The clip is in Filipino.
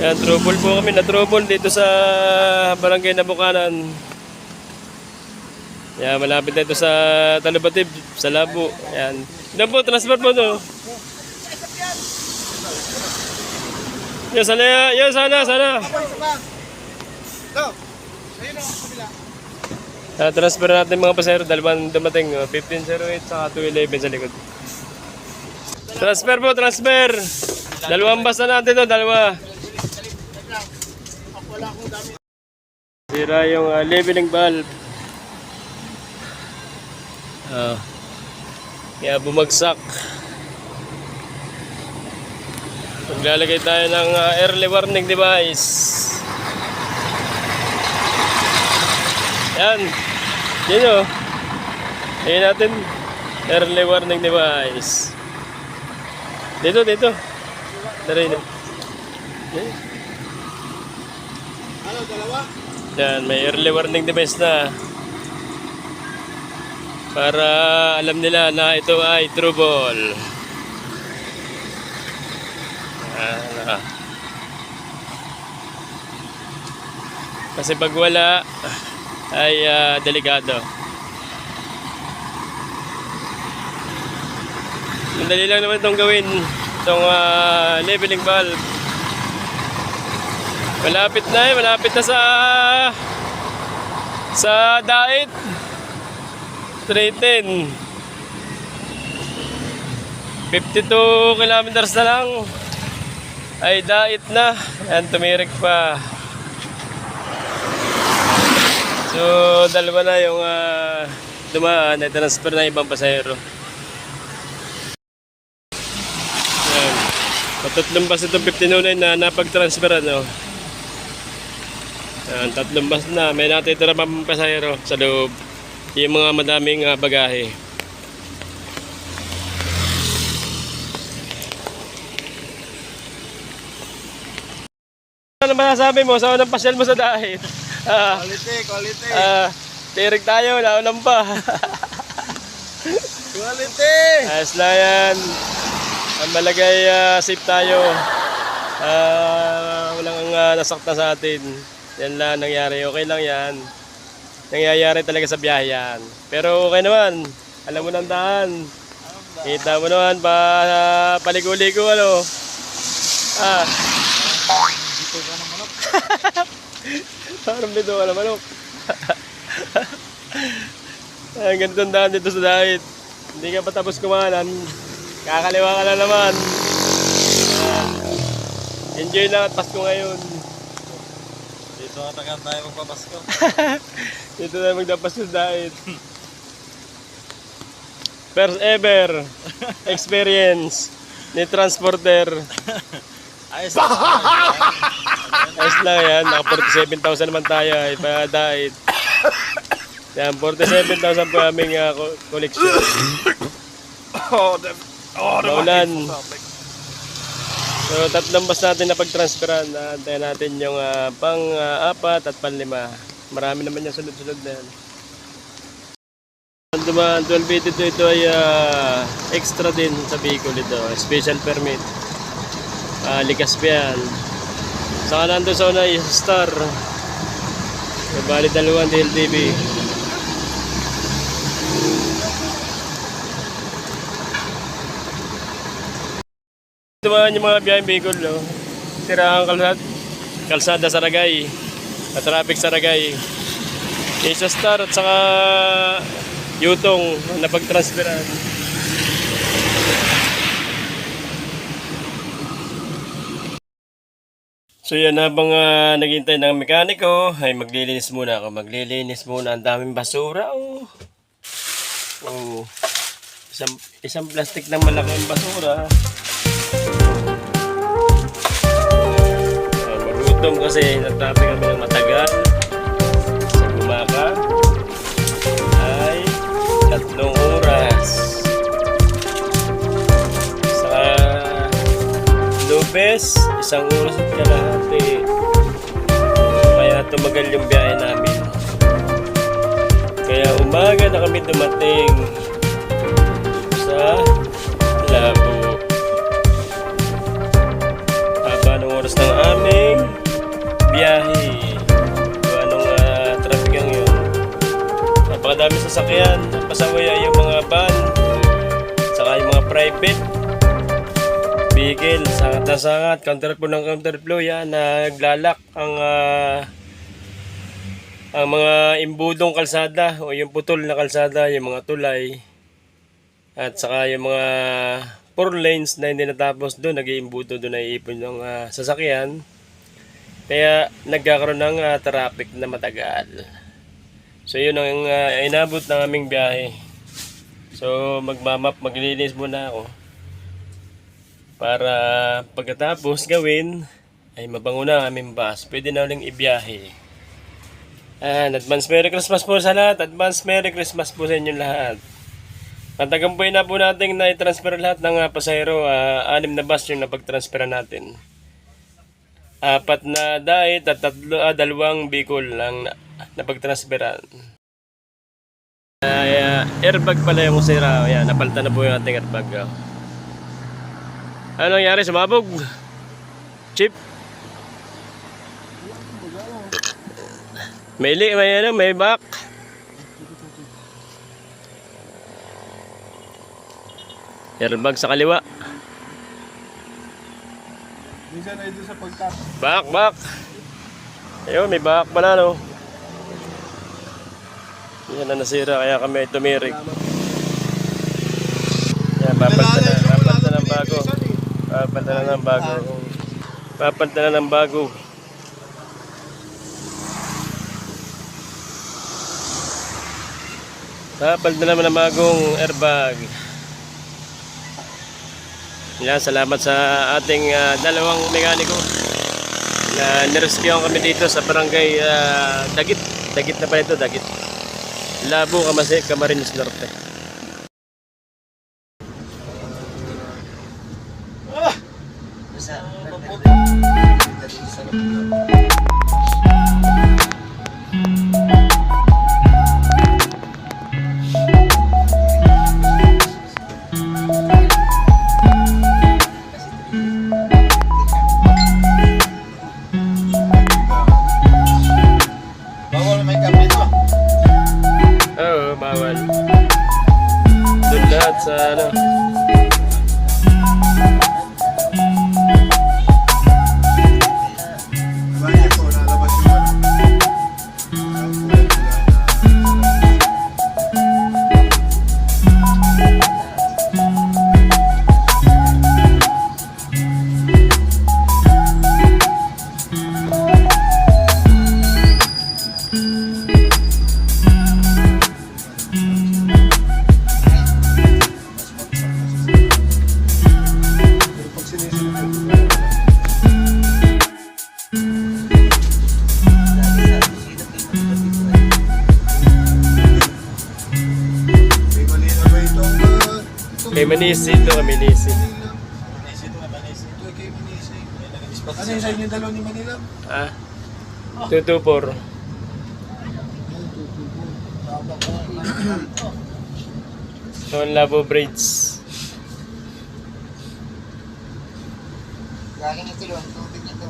Yan, trouble po kami na trouble dito sa barangay Nabukanan. Yan, malapit na ito sa Talubatib, sa Labo. Yan. Yan po, transfer po to. Yan, sana, yan, sana, sana. Ah, transfer natin mga pasahero, dalawang dumating, oh, 1508 sa 211 sa likod. Transfer po, transfer. Dalawang bus na natin to, dalawa. Sira yung uh, leveling valve. Ah. kaya bumagsak. Maglalagay tayo ng ah, early warning device. Yan. Yan o. Ayan natin. Early warning device. Dito, dito. Dari na. Yan. Yan, may early warning device na. Para alam nila na ito ay. Ah, ah. Kasi pag wala ay ah, delikado. Madali lang naman itong gawin. Itong ah, leveling valve. Malapit na eh, malapit na sa sa diet. 310. 52 kilometers na lang. Ay diet na. Yan, tumirik pa. So, dalawa na yung ah, dumaan. Transfer na ibang pasahero. Yan. Patatlong bus itong 1509 na napag-transfer ano. Yan, tatlong bus na. May natitira pa mga pasahero sa loob. Yung mga madaming ah, bagahe. Ano masasabi mo sa unang pasyal mo sa dahil? Ah, Quality, quality. ah, tirig tayo, naulan pa. Quality! Ayos lang yan. Ang malagay, ah, safe tayo. Ah, walang uh, nasaktan sa atin. Yan lang nangyari. Okay lang yan. Nangyayari talaga sa biyahe yan. Pero okay naman. Alam mo ng daan. Kita mo naman pa paligo-ligo ano. Ah. Parang bito ka na manok. Ang ganito ang daan dito sa diet. Hindi ka pa tapos kumanan. Kakaliwa ka na naman. Ah, enjoy lang at Pasko ngayon. Dito nga tagal tayo magpapasko. Dito na magdapas sa diet. First ever experience ni transporter. Ayos na. Ayos lang yan. Naka 47,000 naman tayo. Ipa diet. Yan, 47,000 po aming uh, collection. oh, the, oh, the Maulan. So, tatlong bus natin na pag-transferan. Uh, antayin natin yung ah, pang-apat at pang-lima. Marami naman yung sunod-sunod na yan. Dumaan 1282 ito ay ah, extra din sa vehicle ito. Special permit. Uh, likas pa yan. Saka nandun sa una star. So, bali dalawang DLTV. Dumaan yung mga biyaheng vehicle, no? Tira ang kalsada, kalsada sa Ragay. At traffic sa Ragay. Isa Star at saka Yutong na pag-transferan. So yan, habang uh, naghintay ng mekaniko, ay maglilinis muna ako. Maglilinis muna. Ang daming basura, oh. Oh. Isang, isang plastic na malaking basura. Magutom kasi nagtabi kami ng matagal. Sa Gumaka ay tatlong oras. Sa Lopez isang oras at kalahati. Kaya tumagal yung biyahe namin. Kaya umaga na kami dumating sa Labo. Haba ng oras ng aming madami sasakyan. Pasaway ay yung mga van, saka yung mga private vehicle, sangat na sangat, counterflow ng counterflow yan, naglalak ang ah, ang mga imbudong kalsada o yung putol na kalsada, yung mga tulay at saka yung mga four lanes na hindi natapos doon, nag-iimbudo doon na iipon ng ah, sasakyan. Kaya nagkakaroon ng ah, traffic na matagal. So yun ang ah, inabot ng aming biyahe. So magmamap, maglilinis muna ako. Para pagkatapos gawin ay mabango na ang aming bus. Pwede na uling ibiyahe. And advance Merry Christmas po sa lahat. Advance Merry Christmas po sa inyo lahat. Natagampoy na po natin na i-transfer lahat ng uh, pasahero. ah, anim na bus yung napag-transfer natin. Apat na diet at tatlo, ah, dalawang Bicol lang na, napag-transferan. Ay, ah, airbag pala yung sira. Ayan, napalitan na po yung ating airbag. oh. Ano nangyari? Sumabog? Chip? May li, may ano, may back. Airbag sa kaliwa. Minsan ay doon sa pagka... Back, back. Ayun, may back pala, no? Yan na nasira, kaya kami tumirik. Yan, papalitan na, papalitan ng bago. Papalitan na ng bago. Papalitan na ng bago. Papalitan naman ng bagong airbag. Yan, salamat sa ating ah, dalawang mekaniko na nirescuehan kami dito sa barangay ah, Dagit. Dagit na pa ito, Dagit. Labo, Kamasi, Camarines Norte. Bawal Kay Manisi ito, kay Manisi. Manisi ito na Manisi. Ito kay Manisi. Ano yung sa inyo dalawa ni Manila? Ah, 224. Son Labo Bridge. Galing ito yun, tubig ito.